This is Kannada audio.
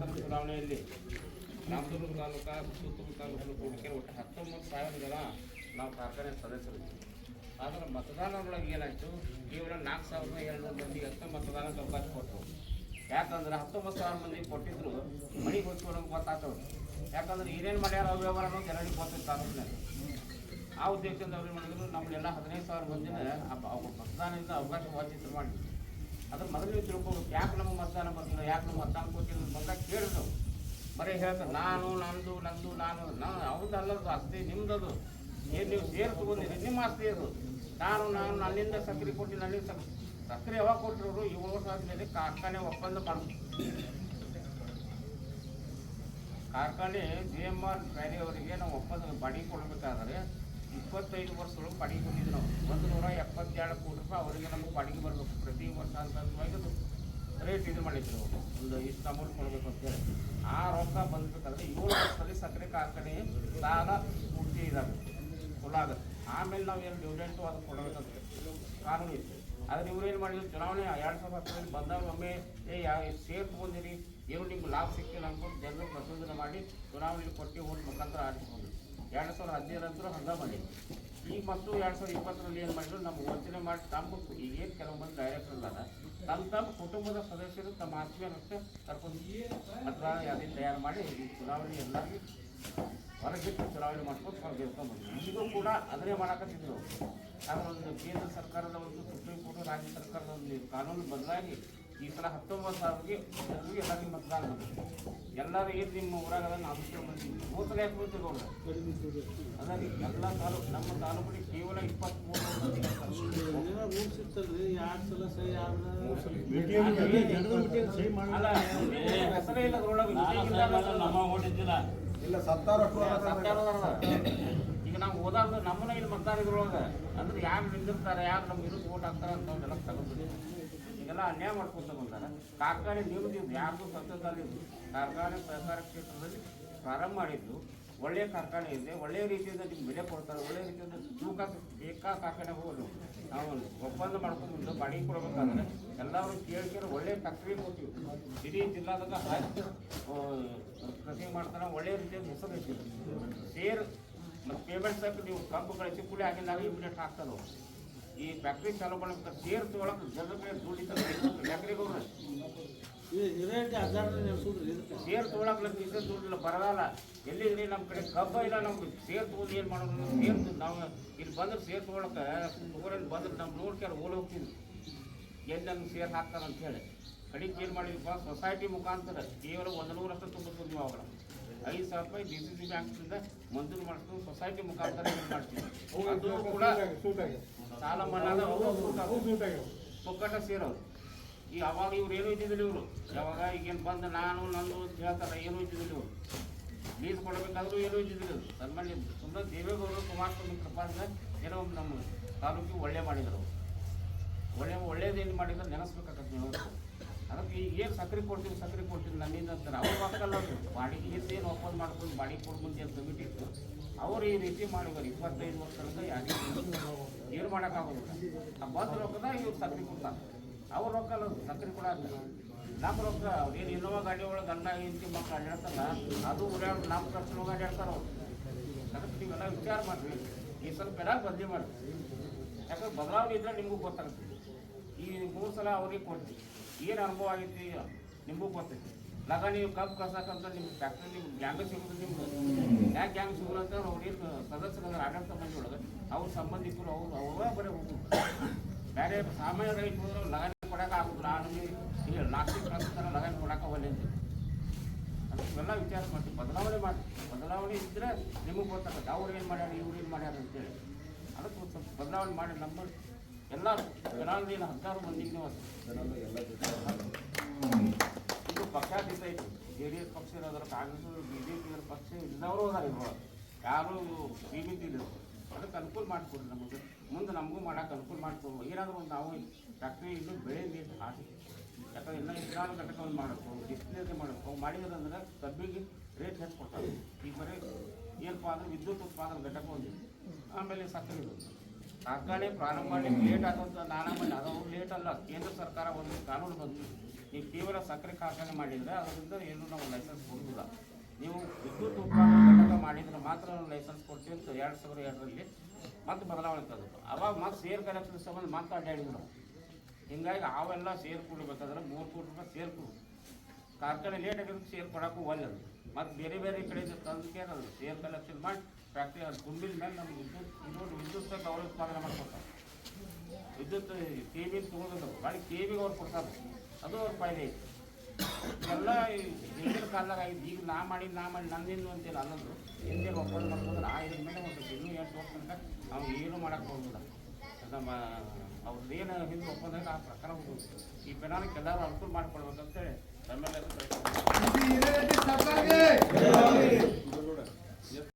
ವಿಧಾನಸಭಾ ಚುನಾವಣೆಯಲ್ಲಿ ರಾಮದುರ್ಗ ತಾಲೂಕು ಸುತ್ತಮುತ್ತ ತಾಲೂಕು ಕೂಡಿಕೆ ಒಟ್ಟು ಹತ್ತೊಂಬತ್ತು ಸಾವಿರ ಜನ ನಾವು ಕಾರ್ಖಾನೆ ಸದಸ್ಯರು ಆದರೆ ಮತದಾನದೊಳಗೆ ಏನಾಯಿತು? ಕೇವಲ ನಾಲ್ಕು ಸಾವಿರದ ಎರಡು ಮಂದಿಗೆ ಅಷ್ಟೇ ಮತದಾನಕ್ಕೆ ಅವಕಾಶ ಕೊಟ್ಟರು. ಯಾಕಂದ್ರೆ ಹತ್ತೊಂಬತ್ತು ಸಾವಿರ ಮಂದಿ ಕೊಟ್ಟಿದ್ರು ಮಣಿ ಹೋಗ್ಕೊಡೋಕೆ ಗೊತ್ತಾಗ್ತವ್ರು ಯಾಕಂದ್ರೆ ಏನೇನು ಮಾಡ್ಯಾರ ವ್ಯವಹಾರ ಅನ್ನೋದು ಜನರಿಗೆ ತಾಲೂಕಿನಲ್ಲಿ. ಆ ಉದ್ದೇಶದಿಂದ ಅವ್ರು ಮಾಡಿದ್ರು ನಮ್ಮನ್ನೆಲ್ಲ ಹದಿನೈದು ಸಾವಿರ ಮಂದಿನ ಅವ್ರ ಮತದಾನದಿಂದ ಅವಕಾಶ ವಂಚಿತ ಮಾಡಿ ಅದ್ರ ಮೊದಲು ತಿಳ್ಕೊಬೇಕು, ಯಾಕೆ ನಮಗೆ ಮತದಾನ ಬರ್ತಿಲ್ಲ ಯಾಕೆ ನಮ್ಮ ಮತದಾನ ಕೊಟ್ಟಿಲ್ಲ ಬಂದಾಗ ಕೇಳಿದ್ರು. ಬರೀ ಹೇಳ್ತಾರೆ, ನಾನು, ನಂದು ನಂದು, ನಾನು ನಾನು ಅವ್ರದ್ದು ಆಸ್ತಿ ನಿಮ್ದದು. ಏನು ನೀವು ಸೇರಿ ತಗೊಂಡಿರಿ ನಿಮ್ಮ ಆಸ್ತಿ ಅದು. ನಾನು ನಾನು, ನನ್ನಿಂದ ಸಕ್ಕರೆ ಕೊಟ್ಟು ನನ್ನಿಂದ ಸಕ್ ಸಕ್ಕರೆ ಯಾವಾಗ ಕೊಟ್ಟಿರೋರು, ಈ ವರ್ಷ ಆದಮೇಲೆ ಕಾರ್ಖಾನೆ ಒಪ್ಪಂದ ಬಂದು ಕಾರ್ಖಾನೆ ಜಿ ಎಂ ಆರ್ ಅವರಿಗೆ ನಾವು ಒಪ್ಪಂದ ಬಾಡಿಗೆ ಕೊಡಬೇಕಾದ್ರೆ ಇಪ್ಪತ್ತೈದು ವರ್ಷದೊಳಗೆ ಬಾಡಿಗೆ ಬಂದಿದ್ದು ನಾವು. ಒಂದು ನೂರ ಎಪ್ಪತ್ತೆರಡು ಕೋಟಿ ರೂಪಾಯಿ ಅವರಿಗೆ ನಮಗೆ ಬಾಡಿಗೆ ಬರಬೇಕು. ಪ್ರತಿ ವರ್ಷ ಅಂತ ರೇಟ್ ಇದು ಮಾಡಿದ್ರು. ಒಂದು ಇಷ್ಟು ಅಮೌಂಟ್ ಕೊಡಬೇಕು ಅಂತೇಳಿ ಆ ರೊಕ್ಕ ಬಂದಬೇಕಾದ್ರೆ ಏಳು ವರ್ಷದಲ್ಲಿ ಸಕ್ಕರೆ ಕಾರ್ಖಾನೆ ಸಾಲ ಪೂರ್ತಿ ಇದಾಗುತ್ತೆ. ಫುಲ್ ಆಗುತ್ತೆ. ಆಮೇಲೆ ನಾವು ಏನು ಡಿವಿಡೆಂಟು ಅದು ಕೊಡಬೇಕಂತ ಕಾನೂನು ಇತ್ತು ಆದರೆ ಇವ್ರು ಏನು ಮಾಡಿದ್ರು? ಚುನಾವಣೆ ಎರಡು ಸಾವಿರದ ಹತ್ತರಲ್ಲಿ ಬಂದಾಗ ಒಮ್ಮೆ, ಏ, ಯಾ ಸೇರ್ ತೊಗೊಂಡಿರಿ ಏನು ನಿಮ್ಗೆ ಲಾಭ ಸಿಕ್ಕಿಲ್ಲ ಅಂದ್ಕೊಂಡು ಜನರು ಪ್ರಚೋದನೆ ಮಾಡಿ ಚುನಾವಣೆಗೆ ಕೊಟ್ಟು ಓಟ್ ಮುಖಾಂತರ ಆರಿಸ್ಕೊಂಡು ಎರಡು ಸಾವಿರದ ಹದಿನೈದರಂತರೂ ಹಂಗ ಮಾಡಿದ್ರು ಈಗ ಮತ್ತು ಎರಡು ಸಾವಿರದ ಇಪ್ಪತ್ತರಲ್ಲಿ ಏನು ಮಾಡಿದ್ರು, ನಮ್ಮ ವಂಚನೆ ಮಾಡಿ ತಮ್ಮ ಈಗೇನು ಕೆಲವು ಮಂದಿ ಡೈರೆಕ್ಟರ್ ಅಲ್ಲ ತಮ್ಮ ತಮ್ಮ ಕುಟುಂಬದ ಸದಸ್ಯರು ತಮ್ಮ ಆತ್ಮೀಯರಷ್ಟೇ ಕರ್ಕೊಂಡು ಅಥವಾ ಯಾವುದೇ ತಯಾರು ಮಾಡಿ ಚುನಾವಣೆ ಎಲ್ಲರಿಗೂ ಹೊರಗಿಟ್ಟು ಚುನಾವಣೆ ಮಾಡ್ಕೊಂಡು ಹೊರಗೆ ಬಂದ್ರು ಈಗೂ ಕೂಡ ಅದನ್ನೇ ಮಾಡಕತ್ತಿದ್ರು. ಆದ್ರೆ ಒಂದು ಕೇಂದ್ರ ಸರ್ಕಾರದ ಒಂದು ಸುಪ್ರೀಂ ಕೋರ್ಟ್, ರಾಜ್ಯ ಸರ್ಕಾರದ ಒಂದು ಕಾನೂನು ಬದಲಾಗಿ ಈ ಸಲ ಹತ್ತೊಂಬತ್ತು ಸಾವಿರಕ್ಕೆ ಹೋಗಿ ಎಲ್ಲರಿಗೂ ಮತದಾನ ಎಲ್ಲರೂ ಏನು ನಿಮ್ಮ ಊರಾಗ ಅದನ್ನು ಅಭಿಷೇಕ ಬಂದಿದ್ದೀವಿ. ಮೂತ್ರ ಯಾಕೆ ನೋಡ್ರಿ ಅದ ರೀ ಎಲ್ಲ ತಾಲೂಕು ನಮ್ಮ ತಾಲೂಕಿಗೆ ಕೇವಲ ಇಪ್ಪತ್ತ್ಮೂರು ಹೆಸರೇ ಇಲ್ಲ ಅದ್ರೊಳಗೆ ಇಲ್ಲ ಅನ್ನೋದು ನಮ್ಮ ಓಟಿದ್ದಿಲ್ಲ ಇಲ್ಲ ಸತ್ತಾರ. ಈಗ ನಾವು ಓದಾದ್ರೆ ನಮ್ಮನ್ನ ಇಲ್ಲಿ ಮತದಾನ ಇದ್ರೊಳಗೆ ಅಂದ್ರೆ ಯಾರು ನಿಂದಿರ್ತಾರೆ ಯಾರು ನಮ್ಗೆ ಇದಕ್ಕೆ ಓಟ್ ಹಾಕ್ತಾರೆ ಅಂತ ಅವ್ನೆಲ್ಲ ತಗೊಂಡ್ಬಿಡಿ ಈಗೆಲ್ಲ ಅನ್ಯಾಯ ಮಾಡ್ಕೊಂತ ಬಂದಾರ. ಕಾರ್ಖಾನೆ ನಿಮ್ದಿದ್ದು ಯಾರ್ದು ಸತ್ಯದಲ್ಲಿದ್ದು ಕಾರ್ಖಾನೆ ಸಹಕಾರ ಕ್ಷೇತ್ರದಲ್ಲಿ ಪ್ರಾರಂಭ ಮಾಡಿದ್ದು ಒಳ್ಳೆಯ ಕಾರ್ಖಾನೆ ಇದೆ. ಒಳ್ಳೆಯ ರೀತಿಯಿಂದ ನಿಮ್ಗೆ ಬೆಲೆ ಕೊಡ್ತಾರೆ. ಒಳ್ಳೆಯ ರೀತಿಯಿಂದ ತೂಕ ಬೇಕಾ ಕಾರ್ಖಾನೆ ಹೋಗೋದು ನಾವು. ಒಪ್ಪಂದ ಮಾಡ್ಕೊಂಡು ಬಾಡಿಗೆ ಕೊಡಬೇಕಾದ್ರೆ ಎಲ್ಲರೂ ಕೇಳಿ ಕೇಳಿ ಒಳ್ಳೆಯ ಫ್ಯಾಕ್ಟ್ರಿ ಕೊಟ್ಟಿವಿ ಇಡೀ ಜಿಲ್ಲಾದಾಗ ಕೃಷಿ ಮಾಡ್ತಾರೆ. ಒಳ್ಳೆಯ ರೀತಿಯಿಂದ ಹೆಸರು ಐತಿ ಸೇರ್ ಮತ್ತು ಪೇಮೆಂಟ್ ತಕ್ಕ ನೀವು ಕಬ್ಬು ಕಳಿಸಿ ಕೂಲಿ ನಾವು ಇಮಿಡಿಯೇಟ್ ಹಾಕ್ತಾರೆ. ಈ ಫ್ಯಾಕ್ಟ್ರಿ ಚಾಲೂ ಮಾಡ್ಬೇಕಾದ್ರೆ ಸೇರ್ ತೊಗೊಳಕ್ಕೆ ಜನಕ್ಕೆ ಹಜಾರ್ ನೆನ್ಸುದ್ರಿ ಸೇರ್ ತೊಗೊಳಕ್ಕೆ ಡೀಸೆಲ್ ದುಡ್ಡಿಲ್ಲ ಬರಲ್ಲ ಎಲ್ಲಿದ್ರಿ ನಮ್ಮ ಕಡೆ ಕಬ್ಬ ಇಲ್ಲ ನಮ್ಗೆ ಸೇರ್ ತೊಗೊಂಡು ಏನು ಮಾಡೋದು? ಸೇರ್ ನಾವು ಇಲ್ಲಿ ಬಂದ್ರೆ ಸೇರ್ ತೊಗೊಳಕ್ಕೆ ಊರಲ್ಲಿ ಬಂದ್ರೆ ನಮ್ಮ ನೋಡ್ಕ್ಯಾರ ಓಡ್ ಹೋಗ್ತಿದ್ವಿ ಎಲ್ಲಿ ನಮ್ಗೆ ಸೇರ್ ಹಾಕ್ತಾರೆ ಅಂತ ಹೇಳಿ. ಕಡಿಗೆ ಏನು ಮಾಡಿದ್ವಿ ಸೊಸೈಟಿ ಮುಖಾಂತರ ಕೇವಲ ಒಂದು ನೂರಷ್ಟು ತುಂಬಿಸ್ತೀವಿ ತುಂಬ ಅವಾಗ. ಐದು ಸಾವಿರ ರೂಪಾಯಿ ಡಿ ಸಿ ಸಿ ಬ್ಯಾಂಕ್ನಿಂದ ಮಂಜೂರು ಮಾಡಿಸ್ಕೊಂಡು ಸೊಸೈಟಿ ಮುಖಾಂತರ ಇದು ಮಾಡ್ತೀವಿ. ಅದು ಕೂಡ ಸಾಲ ಮನ್ನಾದ ಸೇರೋರು ಈ ಅವಾಗ ಇವ್ರು ಏನೂ ಇದ್ದಿದ್ದಿಲ್ಲ ಇವರು. ಯಾವಾಗ ಈಗೇನು ಬಂದು ನಾನು ನಂದು ಅಂತ ಹೇಳ್ತಾರೆ ಏನು ಇದ್ದಿದ್ದಿಲ್ಲ ಇವರು. ಲೀಸ್ ಕೊಡಬೇಕಾದ್ರೂ ಏನೂ ಇದ್ದಿದ್ದಿಲ್ಲ. ಸನ್ಮಾನ್ಯ ಸುಮ್ಮನೆ ದೇವೇಗೌಡರು ಕುಮಾರಸ್ವಾಮಿ ಕೃಪಾದಿಂದ ಏನೋ ಒಂದು ನಮ್ಮ ತಾಲೂಕಿಗೆ ಒಳ್ಳೆ ಮಾಡಿದರು. ಒಳ್ಳೆ ಒಳ್ಳೇದೇನು ಮಾಡಿದ್ರೆ ನೆನೆಸ್ಬೇಕಾಗತ್ತೆ ನೀವು ಏನು ಸಕ್ರೆ ಕೊಡ್ತೀವಿ ಸಕ್ರೆ ಕೊಡ್ತೀವಿ ನನ್ನಿಂದ ಅಂತಾರೆ ಅವ್ರು. ಹಾಕಲ್ಲ ಬಾಡಿಗೆ ಏನು ಒಪ್ಪಂದ ಮಾಡ್ಕೊಂಡು ಬಾಡಿಗೆ ಕೊಡು ಮುಂದೆ ಅಂತ ಕಮಿಟಿ ಇತ್ತು ಅವ್ರು ಈ ರೀತಿ ಮಾಡಿದ್ರು ಇಪ್ಪತ್ತೈದು ವರ್ಷದಿಂದ ಯಾಕೆ ಏನು ಮಾಡೋಕ್ಕಾಗೋದಿಲ್ಲ ಆ ಬಂದ ರೊಕ್ಕದ ಇವ್ರು ಸಕ್ರೆ ಕೊಡ್ತಾರೆ. ಅವ್ರು ರೊಕ್ಕ ಅಲ್ಲ, ಸಕ್ರೆ ಸಕ್ಕರೆ ಕೂಡ ಅಲ್ಲ ನಮ್ಮ ರೊಕ್ಕ ಏನು ಇನ್ನೋವಾ ಗಾಡಿ ಒಳಗೆ ಗಂಡ ಹೆಂಡತಿ ಮಕ್ಕಳು ಅಡ್ಡಾಡ್ತಲ್ಲ ಅದು ಓಡಾಡ್ ನಮ್ಮ ಖರ್ಚು ಅಡ್ಡಾಡ್ತಾರೆ ಅವ್ರು. ಅದಕ್ಕೆ ನೀವೆಲ್ಲ ವಿಚಾರ ಮಾಡಿರಿ. ಈ ಸ್ವಲ್ಪ ಎಲ್ಲ ಬದಲಿ ಮಾಡಿರಿ. ಯಾಕಂದ್ರೆ ಬದಲಾವಣೆ ಇದ್ರೆ ನಿಮಗೂ ಗೊತ್ತಾಗುತ್ತೆ. ಈ ಮೂರು ಸಲ ಅವ್ರಿಗೆ ಕೊಡ್ತೀವಿ ಏನು ಅನುಭವ ಆಗೈತಿ ನಿಮಗೂ ಗೊತ್ತೈತಿ. ಲಗ ನೀವು ಕಬ್ಬು ಕಸಕ್ಕಂತ ನಿಮ್ಮ ಫ್ಯಾಕ್ಟ್ರಿ ನಿಮ್ಮ ಗ್ಯಾಂಗ ಸಿಗೋದು ನಿಮ್ಗೆ. ಯಾಕೆ ಗ್ಯಾಂಗ್ ಸಿಗೋಲ್ಲ ಅಂತ ಅವ್ರು ಏನು ಸದಸ್ಯರ ಆಡಳಿತ ಮಂದಿ ಒಳಗೆ ಅವ್ರ ಸಂಬಂಧಿಕರು, ಅವ್ರು ಅವಾಗ ಬರೀ ಹೋಗುದು. ಬೇರೆ ಸಾಮಾನ್ಯ ರೈತ ಹೋದ್ರೆ ಲಗಾನಿ ಕೊಡಕ್ಕೆ ಆಗುದಿಲ್ಲ. ಆ ನಮಗೆ ಈಗ ನಾಲ್ಕು ಕಳಿಸ್ತಾರ ಲಗಾನಿ ಕೊಡಕ್ಕೆ ಅವಲ್ಲ ಅಂತ. ಅದಕ್ಕೆ ಇವೆಲ್ಲ ವಿಚಾರ ಮಾಡ್ತೀವಿ. ಬದಲಾವಣೆ ಮಾಡಿ ಬದಲಾವಣೆ ಇದ್ದರೆ ನಿಮಗೆ ಗೊತ್ತಾಗುತ್ತೆ. ಅವ್ರು ಏನು ಮಾಡ್ಯಾರ, ಇವ್ರು ಏನು ಮಾಡ್ಯಾರ ಅಂತೇಳಿ. ಅದಕ್ಕೆ ಸ್ವಲ್ಪ ಬದಲಾವಣೆ ಮಾಡಿ, ನಮ್ಮ ಎಲ್ಲ ಜನಾಂಗೀಯ ಹತ್ತಾರು ಮಂದಿಗೆ ನೀವು ಇದು ಪಕ್ಷಾತೀತ ಐತಿ ಜೆ ಡಿ ಎಸ್ ಪಕ್ಷ ಇರೋದ್ರ ಕಾಂಗ್ರೆಸ್, ಬಿ ಜೆ ಪಿ ಪಕ್ಷ ಇಲ್ಲವರು ಅದಾರ ಇದ್ರೊಳಗೆ ಯಾರು ಸೀಮಿತ ಇಲ್ಲ ಅದಕ್ಕೆ ಅನುಕೂಲ ಮಾಡಿಕೊಡ್ರಿ ನಮಗೆ. ಮುಂದೆ ನಮಗೂ ಮಾಡಕ್ಕೆ ಅನುಕೂಲ ಮಾಡಿಕೊಡ್ಬೋದು ಏನಾದರೂ ಒಂದು ನಾವು ಫ್ಯಾಕ್ಟ್ರಿ ಇನ್ನೂ ಬೆಳೆ ಹಾಕಿ. ಯಾಕಂದ್ರೆ ಇನ್ನೂ ಇಸ್ರಾಲ್ ಘಟಕವನ್ನು ಮಾಡಬೇಕು. ಡಿಸ್ಪ್ಲೇಗೆ ಮಾಡಬೇಕು. ಮಾಡಿದ್ರಂದ್ರೆ ಕಬ್ಬಿಗೆ ರೇಟ್ ಹೆಚ್ಚು ಕೊಡ್ತಾರೆ. ಈಗ ಬರೀ ಏನಪ್ಪ ಅಂದ್ರೆ ವಿದ್ಯುತ್ ಉತ್ಪಾದನಾ ಘಟಕ ಒಂದು ಆಮೇಲೆ ಸಕ್ಕರೆ ಕಾರ್ಖಾನೆ ಪ್ರಾರಂಭ ಮಾಡಲಿಕ್ಕೆ ಲೇಟ್ ಆಗುವಂತ ನಾನಾ ಮಾಡಿ, ಅದು ಲೇಟ್ ಅಲ್ಲ, ಕೇಂದ್ರ ಸರ್ಕಾರ ಒಂದು ಕಾನೂನು ಬಂದು ನೀವು ಕೇವಲ ಸಕ್ಕರೆ ಕಾರ್ಖಾನೆ ಮಾಡಿದ್ರೆ ಅದರಿಂದ ಏನು ನಾವು ಲೈಸೆನ್ಸ್ ಕೊಡುವುದಿಲ್ಲ. ನೀವು ವಿದ್ಯುತ್ ಉತ್ಪಾದನಾ ಘಟಕ ಮಾಡಿದ್ರೆ ಮಾತ್ರ ನಾವು ಲೈಸೆನ್ಸ್ ಕೊಡ್ತೀವಿ ಅಂತ ಎರಡು ಸಾವಿರದ ಎರಡರಲ್ಲಿ ಮತ್ತೆ ಬದಲಾವಣೆ ತಂದು ಅವಾಗ ಮತ್ತೆ ಸೇರ್ ಕಲೆಕ್ಷನ್ ಸಂಬಂಧ ಮತ್ತೆ ಅಡ್ಡಾಡಿದ್ರು ಹಿಂಗಾಗಿ ಅವೆಲ್ಲ ಸೇರ್ ಕೊಡಬೇಕಾದ್ರೆ ಮೂರು ಕೋಟಿ ರೂಪಾಯಿ ಸೇರ್ ಕೊಡು. ಕಾರ್ಖಾನೆ ಲೇಟ್ ಆಗಿರೋದು ಸೇರ್ ಕೊಡೋಕ್ಕೂ ಒಳ್ಳೆಯದು ಮತ್ತು ಬೇರೆ ಬೇರೆ ಕಡೆಯಿಂದ ತಂದಕ್ಕೆ ಅದು ಸೇರ್ ಕಲೆಕ್ಷನ್ ಮಾಡಿ ಫ್ಯಾಕ್ಟ್ರಿ ಅದು ತುಂಬಿದ ಮೇಲೆ ನಮ್ಗೆ ವಿದ್ಯುತ್ ಇನ್ನೊಂದು ವಿದ್ಯುತ್ ಅವ್ರು ಉತ್ಪಾದನೆ ಮಾಡ್ಕೊತಾರೆ ವಿದ್ಯುತ್ ಕೆ ಬಿ ತೊಗೊಂಡು ಬಾಳಿ ಕೆ ಬಿಗೆ ಅವ್ರು ಕೊಡ್ತಾರೆ. ಅದು ಅವ್ರ ಫಾಯ್ದೆ ಐತಿ ಎಲ್ಲ ಹಿಂದಿನ ಕಾಲದಾಗ ಆಗಿದ್ದು ಈಗ ನಾ ಮಾಡಿ ನಾ ಮಾಡಿ ನಂದಿನ್ನು ಅಂತೇಳಿ ಅನ್ನೋದು ಹಿಂದೆ ಒಪ್ಪಂದ ಮಾಡ್ಕೊಂಡ್ರೆ ಆ ಇದ್ರ ಮೇಲೆ ಒಂದು ಇನ್ನೂ ಎಂಟು ವರ್ಷ ತನಕ ನಾವು ಏನು ಮಾಡಕ್ಕೆ ಹೋಗಿಲ್ಲ ನಮ್ಮ ಅವ್ರದ್ದು ಏನು ಹಿಂದೆ ಒಪ್ಪಂದ ಆ ಪ್ರಕಾರ ಹೋಗ್ಬೋದು ಈ ಪೆನಾಲಿಗೆ ಎಲ್ಲರೂ ಅನುಕೂಲ ಮಾಡ್ಕೊಳ್ಬೇಕಂತೇಳಿ రమ్మన్నారు